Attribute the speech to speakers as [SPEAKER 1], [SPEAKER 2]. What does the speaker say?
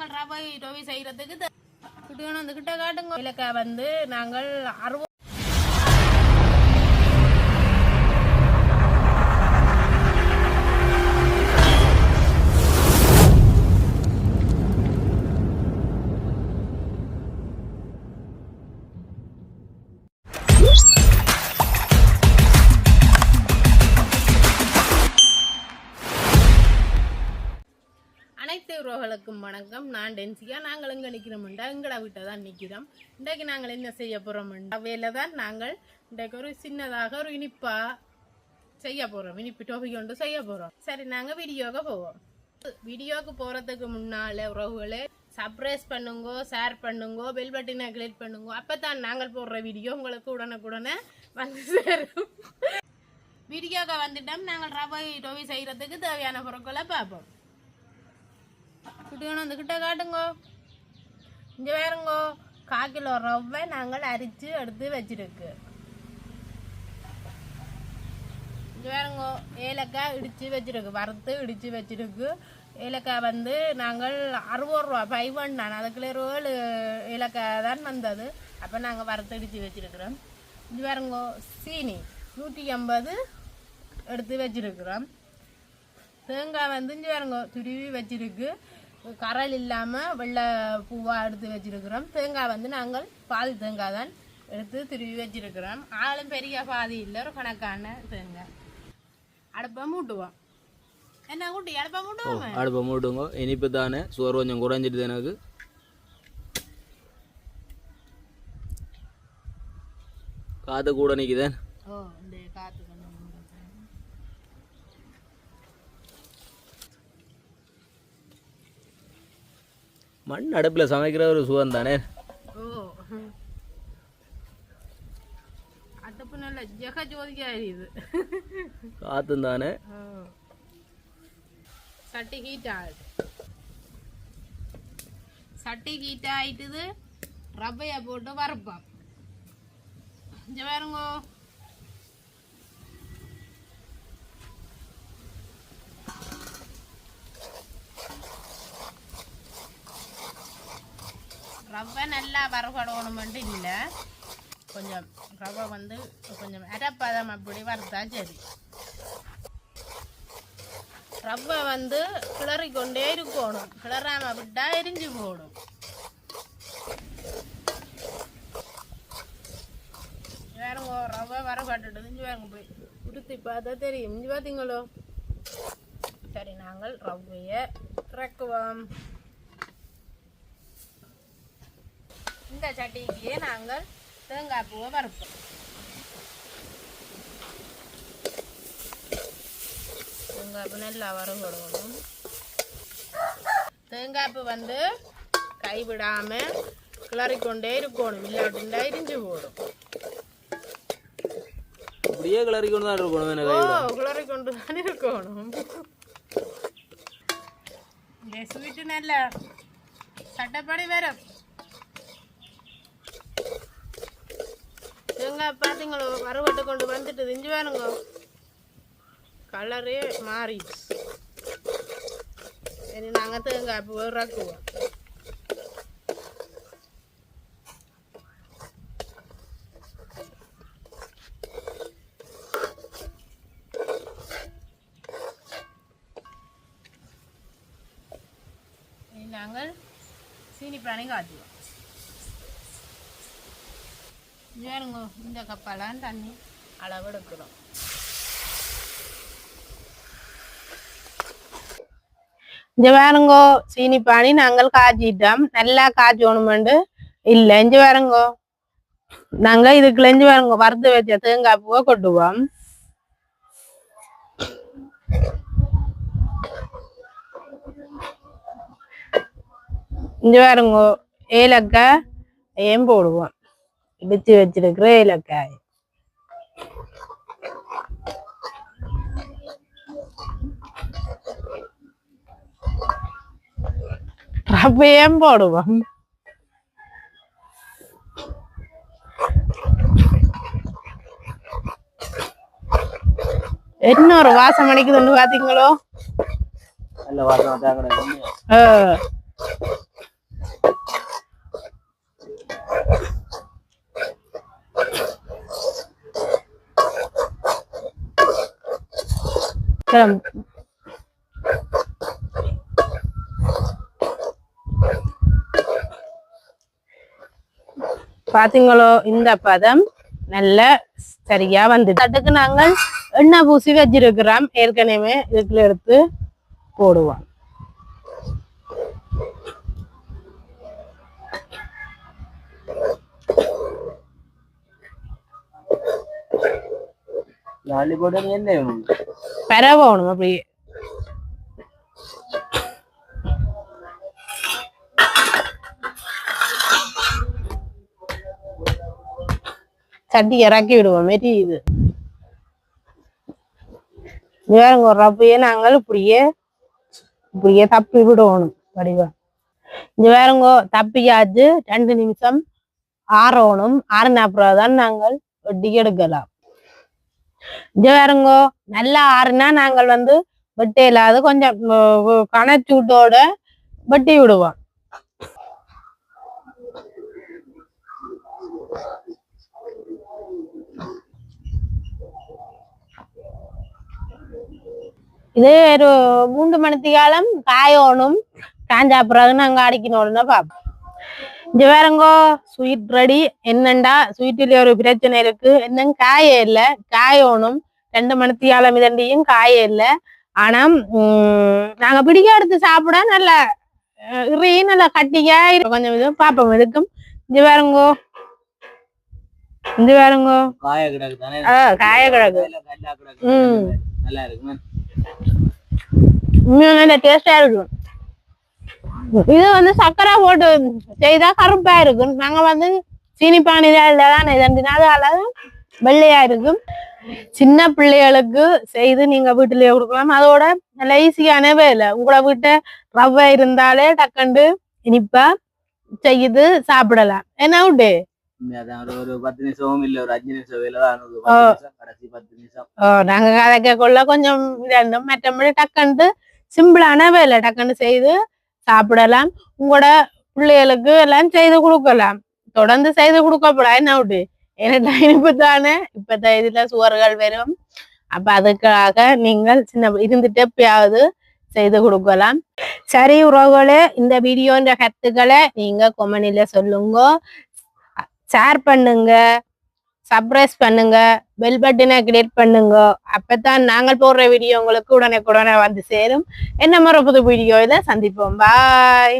[SPEAKER 1] நாங்கள் ரவை ரவி செய்யறதுக்கு குட்டிகணும் வந்து கிட்ட காட்டுங்க. இலக்காய் வந்து நாங்கள் அறுபது உறவுகளுக்கும் வணக்கம். நான் டென்சியா நாங்கள் எங்கே நிற்கிறோம்டா எங்கட வீட்டை தான் நிற்கிறோம் இன்றைக்கு நாங்கள் என்ன செய்ய போகிறோம்டா வேலை தான் நாங்கள் இன்றைக்கு ஒரு சின்னதாக ஒரு இனிப்பா செய்ய போகிறோம் இனிப்பு டோபிக் கொண்டு செய்ய போகிறோம் சரி நாங்கள் வீடியோக்கு போவோம். வீடியோவுக்கு போகிறதுக்கு முன்னால் உறவுகளே சப்ரைஸ் பண்ணுங்கோ ஷேர் பண்ணுங்கோ பெல் பட்டினை கிளிக் பண்ணுங்கோ அப்போ தான் நாங்கள் போடுற வீடியோ உங்களுக்கு உடனுக்குடனே வந்து சேரும். வீடியோக்கு வந்துட்டோம். நாங்கள் ரவை டோவி செய்கிறதுக்கு தேவையான பொருட்களை பார்ப்போம். குட்டிகணும் வந்து கிட்ட காட்டுங்கோ. இங்கே வேறுங்கோ கால் கிலோ ரவை நாங்கள் அரித்து எடுத்து வச்சிருக்கு. இங்கே வேறுங்கோ ஏலக்காய் இடித்து வச்சிருக்கு. வறுத்து இடித்து வச்சிருக்கு. ஏலக்காய் வந்து நாங்கள் அறுபது ரூபா ஃபைவ் ஒன் நான் அதுக்குள்ளே ஒரு ஏழு ஏலக்காய் தான் வந்தது. அப்போ நாங்கள் வறுத்து இடித்து வச்சிருக்கிறோம். இது வேறுங்கோ சீனி நூற்றி ஐம்பது எடுத்து வச்சிருக்கிறோம். தேங்காய் வந்து இங்கே வேறுங்கோ துருவி வச்சிருக்கு. கரல் இல்லாமல் வெள்ளை பூவாக எடுத்து வச்சிருக்கிறோம். தேங்காய் வந்து நாங்கள் பாதி தேங்காய் தான் எடுத்து துருவி வச்சிருக்கிறோம். ஆளும் பெரிய பாதி இல்லை ஒரு கணக்கான தேங்காய். அடுப்பை மூட்டுவோம். என்ன கூட்டி அடுப்பை மூட்டுவோம்?
[SPEAKER 2] அடுப்பை மூட்டுங்க. இனிப்பு தானே சோறு கொஞ்சம் குறைஞ்சிட்டு எனக்கு. காற்று கூட நிற்குதேன்
[SPEAKER 1] ஓ இந்த காற்று
[SPEAKER 2] மண் அடுப்பில் சமைக்கிற ஒரு சுகம் தானே? காற்றும் தானே?
[SPEAKER 1] சட்டி ஹீட் ஆகுது. சட்டி ஹீட் ஆயிட்டுது. ரவையை போட்டு வறுப்போம். இங்க பாருங்க. ரவை நல்லா வரகடணுமெண்டு இல்லை. கொஞ்சம் ரவை வந்து கொஞ்சம் அரைப்பதம் அப்படி வரதா சரி. ரவை வந்து கிளறி கொண்டே இருக்கணும். கிளறாம விட்டா எரிஞ்சு போடும். வேறங்க ரவை வர காட்டுட்டு இஞ்சி வேறங்க போய் உடுத்தி பார்த்தா தெரியும். இஞ்சி பார்த்தீங்களோ? சரி நாங்கள் ரவையை இறக்குவோம். இந்த சட்டிக்கு நாங்கள் தேங்காய் பூவை வறுப்போம். தேங்காய்ப்பு நல்லா வறுபடணும் தேங்காய்ப்பு வந்து கைவிடாம கிளறிக்கொண்டே இருக்கணும். இல்லாட்டுண்டா இரிஞ்சு போடும்.
[SPEAKER 2] அப்படியே கிளறி கொண்டு தான் இருக்கணும் எனக்கு
[SPEAKER 1] ஓ கிளறி கொண்டு தான் இருக்கணும். இந்த ஸ்வீட்டு நல்ல சட்டப்படி வரும். தேங்காய் பார்த்தீங்களோ வறுவட்டு கொண்டு வந்துட்டு திஞ்சுவானுங்க. வேணுங்க கலரே மாறிடுச்சு. சரி நாங்கள் தேங்காய் பூ இறக்குவோம் நாங்கள் சீனி பிராணி காட்டுவோம். ஏனுங்க இந்த கப்பெல்லாம் தண்ணி அளவெடுக்கிறோம். இங்கே வேறுங்கோ சீனி பானி நாங்கள் காய்ச்சிட்டோம். நல்லா காய்ச்சணுமெண்டு இல்லை. இஞ்சி வேறுங்கோ நாங்கள் இதுக்குள்ள இஞ்சி வேறுங்கோ வறுத்து வச்ச தேங்காய் பூவை கொட்டுவோம். இஞ்சி வரங்கோ ஏலக்காய் ஏன் போடுவோம். இடிச்சு வச்சிருக்கிற ஏலக்காய். ரவையும் போடுவோம்? என்ன ஒரு வாசம் அடிக்குதுன்னு பாத்தீங்களோ?
[SPEAKER 2] நல்ல வாசனை
[SPEAKER 1] பாத்தீங்களோ இந்த பதம் நல்ல சரியா வந்து தட்டுக்கு நாங்கள் எண்ணெய் பூசி வச்சிருக்கிறோம். ஏற்கனவே இதுக்குள்ள எடுத்து போடுவோம்.
[SPEAKER 2] அள்ளி என்ன? வேணும்
[SPEAKER 1] பரவணும் அப்படியே சட்டி இறக்கி விடுவோம் மாரி இது. வேறங்க ஒரு ரப்பையே நாங்கள் இப்படியே இப்படியே தப்பி விடணும் வடிவா. இந்த வேறங்க தப்பியாச்சு ரெண்டு நிமிஷம் ஆறணும் ஆறின அப்புறம் தான் நாங்கள் வட்டி எடுக்கலாம். இங்கே வேறுங்கோ நல்லா ஆறுனா நாங்கள் வந்து வெட்டி இல்லாத கொஞ்சம் கணச்சூட்டோட வெட்டி விடுவோம். இது ஒரு மூன்று மணித்தி காலம் காயணும் காஞ்சா பிறகு நாங்க அடிக்கணும்னு பார்ப்போம் இங்க வேறங்கோ ஸ்வீட் ரெடி என்னண்டா? ஸ்வீட்டில ஒரு பிரச்சனை இருக்கு. என்னங்க காய இல்ல. காயணும் ரெண்டு மணித்தி காலம் இதண்டியும் காய இல்ல. ஆனா உம், நாங்க பிடிக்க எடுத்து சாப்பிட நல்ல இறி நல்ல கட்டியா இரு- கொஞ்சம் இது பாப்போம் இருக்கும் இங்க வேறங்கோ இங்க வேறங்கோ
[SPEAKER 2] காய
[SPEAKER 1] ஆஹ் காய கிடக்கு.
[SPEAKER 2] கல்லா கிடக்கு.
[SPEAKER 1] ம்.
[SPEAKER 2] நல்லா இருக்குமே
[SPEAKER 1] நல்ல டேஸ்டா இருக்கும். இது வந்து சக்கரை போட்டு செய்தா கருப்பா இருக்கும். நாங்க வந்து சீனி பானில தான் இதனால வெள்ளையா இருக்கும். சின்ன பிள்ளைகளுக்கு செய்து நீங்க வீட்டிலேயே கொடுக்கலாம். அதோட நல்ல ஈஸியான வேலை உங்களோட வீட்டை ரவை இருந்தாலே டக்கண்டு இனிப்பா செய்து சாப்பிடலாம். என்ன விட்டு நாங்க கதைக்கக்குள்ள கொஞ்சம் இதண்டும் மற்றபடி டக்கண்டு சிம்பிளான வேலை. டக்கண்டு செய்து சாப்பிடலாம். உங்களோட பிள்ளைகளுக்கு எல்லாம் செய்து கொடுக்கலாம். தொடர்ந்து செய்து கொடுக்கப்படா என்ன விட்டு? ஏன்னா இனிப்பு தானே இப்ப இதுல சுவர்கள் வரும். அப்ப அதுக்காக நீங்கள் சின்ன இருந்துட்டு எப்பயாவது செய்து கொடுக்கலாம். சரி உறவுகளே இந்த வீடியோன்ற கருத்துக்களை நீங்க கொமனில சொல்லுங்க. ஷேர் பண்ணுங்க. சப்ரைஸ் பண்ணுங்க. பெல் பட்டனை கிளியர் பண்ணுங்க. அப்பதான் நாங்கள் போடுற வீடியோ உங்களுக்கு உடனே உடனே வந்து சேரும். என்ன மாதிரி புது வீடியோ இதை சந்திப்போம். பாய்